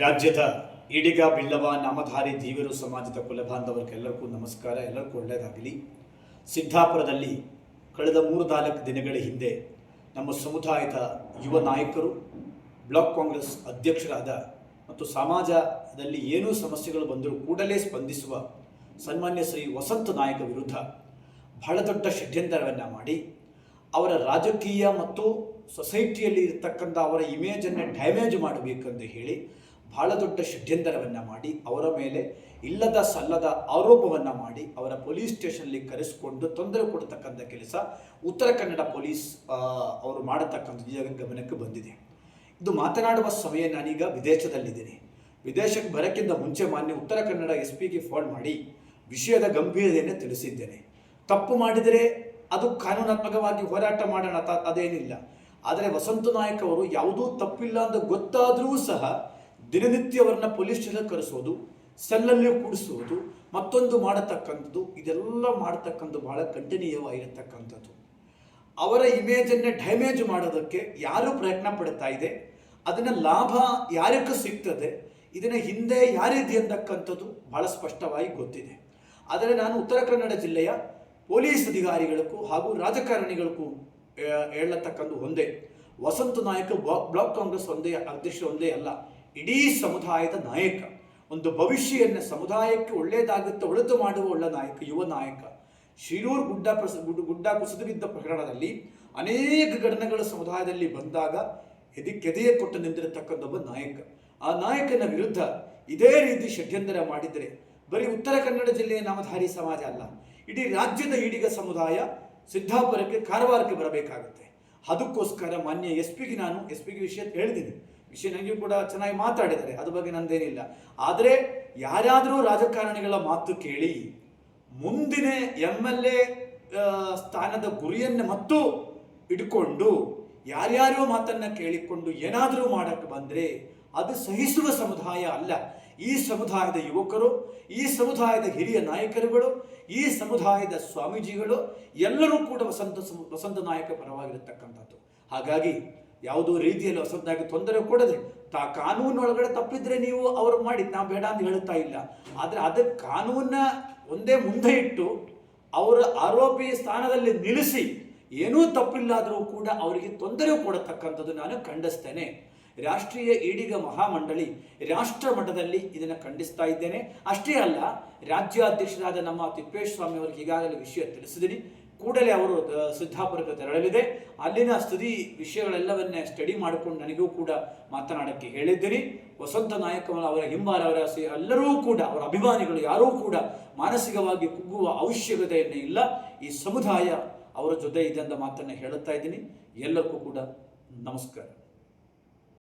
ರಾಜ್ಯದ ಇಡಿಗ ಬಿಲ್ಲವ ನಾಮಧಾರಿ ದೇವರು ಸಮಾಜದ ಕುಲಬಾಂಧವರಿಗೆಲ್ಲರಿಗೂ ನಮಸ್ಕಾರ. ಎಲ್ಲರಿಗೂ ಒಳ್ಳೆಯದಾಗಲಿ. ಸಿದ್ದಾಪುರದಲ್ಲಿ ಕಳೆದ ಮೂರು ನಾಲ್ಕು ದಿನಗಳ ಹಿಂದೆ ನಮ್ಮ ಸಮುದಾಯದ ಯುವ ನಾಯಕರು, ಬ್ಲಾಕ್ ಕಾಂಗ್ರೆಸ್ ಅಧ್ಯಕ್ಷರಾದ ಮತ್ತು ಸಮಾಜದಲ್ಲಿ ಏನೂ ಸಮಸ್ಯೆಗಳು ಬಂದರೂ ಕೂಡಲೇ ಸ್ಪಂದಿಸುವ ಸನ್ಮಾನ್ಯ ಶ್ರೀ ವಸಂತ ನಾಯಕ ವಿರುದ್ಧ ಬಹಳ ದೊಡ್ಡ ಷಡ್ಯಂತರವನ್ನು ಮಾಡಿ, ಅವರ ರಾಜಕೀಯ ಮತ್ತು ಸೊಸೈಟಿಯಲ್ಲಿ ಇರತಕ್ಕಂಥ ಅವರ ಇಮೇಜನ್ನು ಡ್ಯಾಮೇಜ್ ಮಾಡಬೇಕೆಂದು ಹೇಳಿ ಬಹಳ ದೊಡ್ಡ ಷಡ್ಯಂತರವನ್ನು ಮಾಡಿ, ಅವರ ಮೇಲೆ ಇಲ್ಲದ ಸಲ್ಲದ ಆರೋಪವನ್ನು ಮಾಡಿ, ಅವರ ಪೊಲೀಸ್ ಸ್ಟೇಷನ್ಲಿ ಕರೆಸಿಕೊಂಡು ತೊಂದರೆ ಕೊಡತಕ್ಕಂಥ ಕೆಲಸ ಉತ್ತರ ಕನ್ನಡ ಪೊಲೀಸ್ ಅವರು ಮಾಡತಕ್ಕಂಥ ಗಮನಕ್ಕೆ ಬಂದಿದೆ. ಇದು ಮಾತನಾಡುವ ಸಮಯ ನಾನೀಗ ವಿದೇಶದಲ್ಲಿದ್ದೀನಿ. ವಿದೇಶಕ್ಕೆ ಬರೋಕ್ಕಿಂತ ಮುಂಚೆ ಮಾನ್ಯ ಉತ್ತರ ಕನ್ನಡ ಎಸ್ ಪಿಗೆ ಫೋನ್ ಮಾಡಿ ವಿಷಯದ ಗಂಭೀರತೆಯನ್ನು ತಿಳಿಸಿದ್ದೇನೆ. ತಪ್ಪು ಮಾಡಿದರೆ ಅದು ಕಾನೂನಾತ್ಮಕವಾಗಿ ಹೋರಾಟ ಮಾಡೋಣ ಅದೇನಿಲ್ಲ. ಆದರೆ ವಸಂತ ನಾಯಕ್ ಅವರು ಯಾವುದೂ ತಪ್ಪಿಲ್ಲ ಅಂತ ಗೊತ್ತಾದರೂ ಸಹ ದಿನನಿತ್ಯ ಅವರನ್ನ ಪೊಲೀಸ್ ಸ್ಟೇಷನ್ ಕರೆಸೋದು ಸೆಲ್ಲಲ್ಲಿ ಕೂಡಿಸೋದು, ಮತ್ತೊಂದು ಮಾಡತಕ್ಕಂಥದ್ದು, ಇದೆಲ್ಲ ಮಾಡತಕ್ಕಂಥದ್ದು ಬಹಳ ಖಂಡನೀಯವಾಗಿರತಕ್ಕಂಥದ್ದು. ಅವರ ಇಮೇಜನ್ನು ಡ್ಯಾಮೇಜ್ ಮಾಡೋದಕ್ಕೆ ಯಾರು ಪ್ರಯತ್ನ ಪಡ್ತಾ ಇದೆ, ಅದನ್ನ ಲಾಭ ಯಾರಕ್ಕೆ ಸಿಗ್ತದೆ, ಇದನ್ನ ಹಿಂದೆ ಯಾರಿದೆ ಅಂತಕ್ಕಂಥದ್ದು ಬಹಳ ಸ್ಪಷ್ಟವಾಗಿ ಗೊತ್ತಿದೆ. ಆದರೆ ನಾನು ಉತ್ತರ ಕನ್ನಡ ಜಿಲ್ಲೆಯ ಪೊಲೀಸ್ ಅಧಿಕಾರಿಗಳಿಗೂ ಹಾಗೂ ರಾಜಕಾರಣಿಗಳಿಗೂ ಹೇಳತಕ್ಕಂಥ ಒಂದೇ, ವಸಂತ ನಾಯಕ ಬ್ಲಾಕ್ ಕಾಂಗ್ರೆಸ್ ಒಂದೇ ಅಧ್ಯಕ್ಷ ಒಂದೇ ಅಲ್ಲ ಇಡೀ ಸಮುದಾಯದ ನಾಯಕ. ಒಂದು ಭವಿಷ್ಯವನ್ನು ಸಮುದಾಯಕ್ಕೆ ಒಳ್ಳೆಯದಾಗುತ್ತೆ, ಒಳಿತು ಮಾಡುವ ಒಳ್ಳೆ ನಾಯಕ, ಯುವ ನಾಯಕ. ಶಿರೂರು ಗುಡ್ಡ ಪ್ರಸ ಗುಡ್ಡ ಗುಡ್ಡ ಕುಸಿದು ಬಿದ್ದ ಪ್ರಕರಣದಲ್ಲಿ ಅನೇಕ ಘಟನೆಗಳು ಸಮುದಾಯದಲ್ಲಿ ಬಂದಾಗ ಎದೆ ಕೆದೆಯ ಕೊಟ್ಟು ನಿಂತಿರತಕ್ಕಂಥ ಒಬ್ಬ ನಾಯಕ. ಆ ನಾಯಕನ ವಿರುದ್ಧ ಇದೇ ರೀತಿ ಷಡ್ಯಂತರ ಮಾಡಿದರೆ ಬರೀ ಉತ್ತರ ಕನ್ನಡ ಜಿಲ್ಲೆಯ ನಾಮಧಾರಿ ಸಮಾಜ ಅಲ್ಲ, ಇಡೀ ರಾಜ್ಯದ ಈಡಿಗ ಸಮುದಾಯ ಸಿದ್ದಾಪುರಕ್ಕೆ, ಕಾರವಾರಕ್ಕೆ ಬರಬೇಕಾಗುತ್ತೆ. ಅದಕ್ಕೋಸ್ಕರ ಮಾನ್ಯ ಎಸ್ ಪಿಗೆ ನಾನು, ಎಸ್ ಪಿಗೆ ವಿಷಯ ಹೇಳಿದ್ದೀನಿ ವಿಷಯ ನನಗೂ ಕೂಡ ಚೆನ್ನಾಗಿ ಮಾತಾಡಿದ್ದಾರೆ. ಅದ್ರ ಬಗ್ಗೆ ನಂದೇನಿಲ್ಲ. ಆದರೆ ಯಾರಾದರೂ ರಾಜಕಾರಣಿಗಳ ಮಾತು ಕೇಳಿ ಮುಂದಿನ ಎಂ ಎಲ್ ಎ ಸ್ಥಾನದ ಗುರಿಯನ್ನು ಮತ್ತು ಇಟ್ಕೊಂಡು ಯಾರ್ಯಾರೋ ಮಾತನ್ನ ಕೇಳಿಕೊಂಡು ಏನಾದರೂ ಮಾಡಕ್ಕೆ ಬಂದರೆ ಅದು ಸಹಿಸುವ ಸಮುದಾಯ ಅಲ್ಲ. ಈ ಸಮುದಾಯದ ಯುವಕರು, ಈ ಸಮುದಾಯದ ಹಿರಿಯ ನಾಯಕರುಗಳು, ಈ ಸಮುದಾಯದ ಸ್ವಾಮೀಜಿಗಳು ಎಲ್ಲರೂ ಕೂಡ ವಸಂತ ವಸಂತ ನಾಯಕ ಪರವಾಗಿರತಕ್ಕಂಥದ್ದು. ಹಾಗಾಗಿ ಯಾವುದೋ ರೀತಿಯಲ್ಲಿ ಹೊಸದಾಗಿ ತೊಂದರೆ ಕೊಡದೆ ತಾ ಕಾನೂನೊಳಗಡೆ ತಪ್ಪಿದ್ರೆ ನೀವು ಅವರು ಮಾಡಿ ನಾ ಬೇಡ ಅಂತ ಹೇಳ್ತಾ ಇಲ್ಲ. ಆದರೆ ಅದಕ್ಕೆ ಕಾನೂನ ಒಂದೇ ಮುಂದೆ ಇಟ್ಟು ಅವರ ಆರೋಪಿ ಸ್ಥಾನದಲ್ಲಿ ನಿಲ್ಲಿಸಿ ಏನೂ ತಪ್ಪಿಲ್ಲಾದರೂ ಕೂಡ ಅವರಿಗೆ ತೊಂದರೆ ಕೊಡತಕ್ಕಂಥದ್ದು ನಾನು ಖಂಡಿಸ್ತೇನೆ. ರಾಷ್ಟ್ರೀಯ ಈಡಿಗ ಮಹಾಮಂಡಳಿ ರಾಷ್ಟ್ರ ಮಟ್ಟದಲ್ಲಿ ಇದನ್ನು ಖಂಡಿಸ್ತಾ ಇದ್ದೇನೆ. ಅಷ್ಟೇ ಅಲ್ಲ, ರಾಜ್ಯಾಧ್ಯಕ್ಷರಾದ ನಮ್ಮ ತಿಪ್ಪೇಶ್ ಸ್ವಾಮಿ ಅವರಿಗೆ ಈಗಾಗಲೇ ವಿಷಯ ತಿಳಿಸಿದ್ದೀನಿ ಕೂಡಲೇ ಅವರು ಸಿದ್ಧಾಪುರಕ್ಕೆ ತೆರಳಲಿದೆ. ಅಲ್ಲಿನ ಸ್ತುತಿ ವಿಷಯಗಳೆಲ್ಲವನ್ನೇ ಸ್ಟಡಿ ಮಾಡಿಕೊಂಡು ನನಗೂ ಕೂಡ ಮಾತನಾಡಕ್ಕೆ ಹೇಳಿದ್ದೀನಿ. ವಸಂತ ನಾಯಕ ಅವರ ಹಿಂಬಾಲವರ ಸಿ ಎಲ್ಲರೂ ಕೂಡ, ಅವರ ಅಭಿಮಾನಿಗಳು ಯಾರೂ ಕೂಡ ಮಾನಸಿಕವಾಗಿ ಕುಗ್ಗುವ ಅವಶ್ಯಕತೆಯನ್ನು ಇಲ್ಲ. ಈ ಸಮುದಾಯ ಅವರ ಜೊತೆ ಇದೆ ಅಂತ ಮಾತನ್ನು ಹೇಳುತ್ತಾ ಇದ್ದೀನಿ. ಎಲ್ಲಕ್ಕೂ ಕೂಡ ನಮಸ್ಕಾರ.